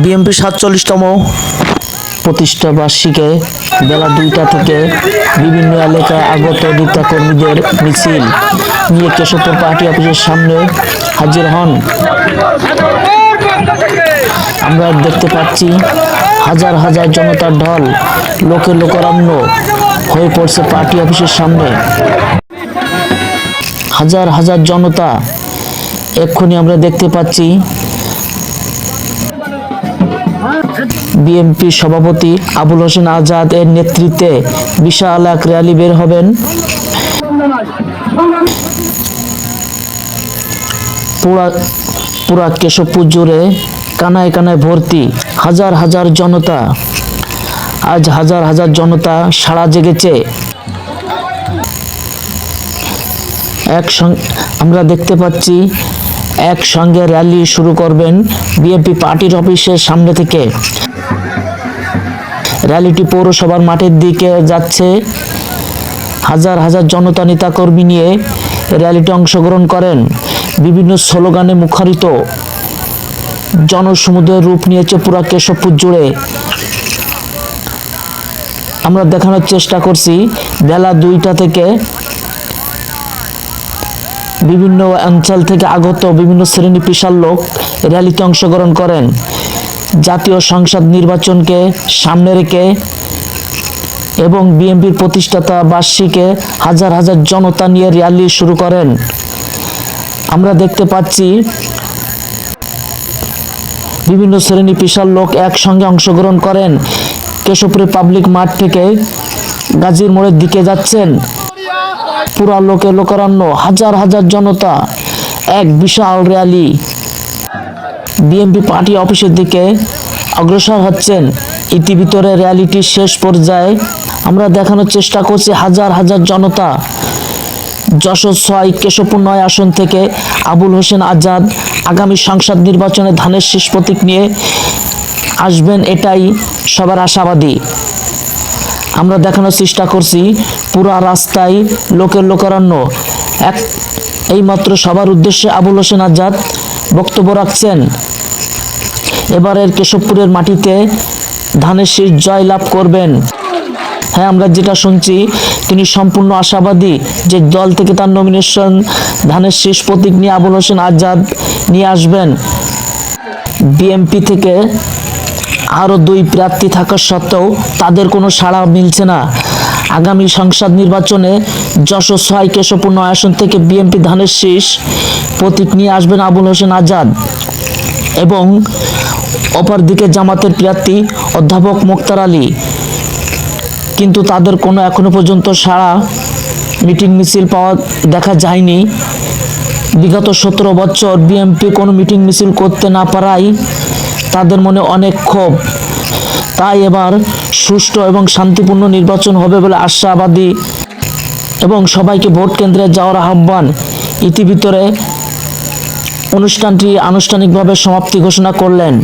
BNP সাতচল্লিশতম প্রতিষ্ঠা বার্ষিকে বেলা দুইটা থেকে বিভিন্ন এলাকায় আগত নেতাকর্মীদের মিছিল নিয়ে কেশবপুর পার্টি অফিসের সামনে হাজির হন। আমরা দেখতে পাচ্ছি হাজার হাজার জনতার ঢল লোকে লোকারণ্য হয়ে পড়ছে পার্টি অফিসের সামনে। হাজার হাজার জনতা এক্ষুনি আমরা দেখতে পাচ্ছি বিএনপি সভাপতি আবুল হোসেন আজাদ এর নেতৃত্বে বিশাল এক র্যালি বের হবেন। পুরা পুরা কেশবপুর জুড়ে কানায় কানায় ভর্তি হাজার হাজার জনতা। আজ হাজার হাজার জনতা সাড়া জেগেছে। একসঙ্গে আমরা দেখতে পাচ্ছি একসঙ্গে র্যালি শুরু করবেন বিএনপি পার্টির অফিসের সামনে থেকে। র্যালিটি পৌরসভার মাঠের দিকে যাচ্ছে। হাজার হাজার জনতা নেতাকর্মী নিয়ে র্যালিতে অংশগ্রহণ করেন। বিভিন্ন স্লোগানে মুখরিত। জনসমুদ্রের রূপ নিয়েছে পুরা কেশবপুর জুড়ে। আমরা দেখানোর চেষ্টা করছি বেলা দুইটা থেকে। বিভিন্ন অঞ্চল থেকে আগত বিভিন্ন শ্রেণি পেশার লোক র্যালিতে অংশগ্রহণ করেন। জাতীয় সংসদ নির্বাচনকে সামনে রেখে এবং বিএনপির প্রতিষ্ঠাতা বার্ষিকে হাজার হাজার জনতা নিয়ে র্যালি শুরু করেন। আমরা দেখতে পাচ্ছি বিভিন্ন শ্রেণি পেশার লোক একসঙ্গে অংশগ্রহণ করেন। কেশবপুরের পাবলিক মাঠ থেকে গাজীর মোড়ের দিকে যাচ্ছেন। পুরা লোকে লোকারণ্য, হাজার হাজার জনতা, এক বিশাল র্যালি। বিএনপি পার্টি অফিসের দিকে অগ্রসর হচ্ছেন। ইতিভিতরে র্যালিটির শেষ পর্যায়ে আমরা দেখানোর চেষ্টা করছি হাজার হাজার জনতা। যশোর ছয়, কেশবপুর নয় আসন থেকে আবুল হোসেন আজাদ আগামী সংসদ নির্বাচনে ধানের শেষ প্রতীক নিয়ে আসবেন এটাই সবার আশাবাদী। আমরা দেখানোর চেষ্টা করছি পুরা রাস্তায় লোকের লোকারণ্য। এক এইমাত্র সবার উদ্দেশ্যে আবুল হোসেন আজাদ বক্তব্য রাখছেন। এবারের কেশবপুরের মাটিতে ধানের শীষ জয় লাভ করবেন। হ্যাঁ আমরা যেটা শুনছি, তিনি সম্পূর্ণ আশাবাদী যে দল থেকে তার নমিনেশন ধানের শীষ প্রতীক নিয়ে আবুল হোসেন আজাদ নিয়ে আসবেন। বিএমপি থেকে আরও দুই প্রার্থী থাকা সত্ত্বেও তাদের কোনো সাড়া মিলছে না। আগামী সংসদ নির্বাচনে যশোর ছয় কেশবপুর নয় আসন থেকে বিএনপি ধানের শীষ প্রতীক নিয়ে আসবেন আবুল হোসেন আজাদ এবং অপরদিকে জামাতের প্রার্থী অধ্যাপক মুক্তার আলী। কিন্তু তাদের কোনো এখনও পর্যন্ত সাড়া মিটিং মিছিল পাওয়া দেখা যায়নি। বিগত সতেরো বছর বিএনপি কোনো মিটিং মিছিল করতে না পারায় তাদের মনে অনেক ক্ষোভ। তাই এবার সুষ্ঠু এবং শান্তিপূর্ণ নির্বাচন হবে বলে আশাবাদী এবং সবাইকে ভোট কেন্দ্রে যাওয়ার আহ্বান। ইতিভিতরে অনুষ্ঠানটি আনুষ্ঠানিকভাবে সমাপ্তি ঘোষণা করলেন।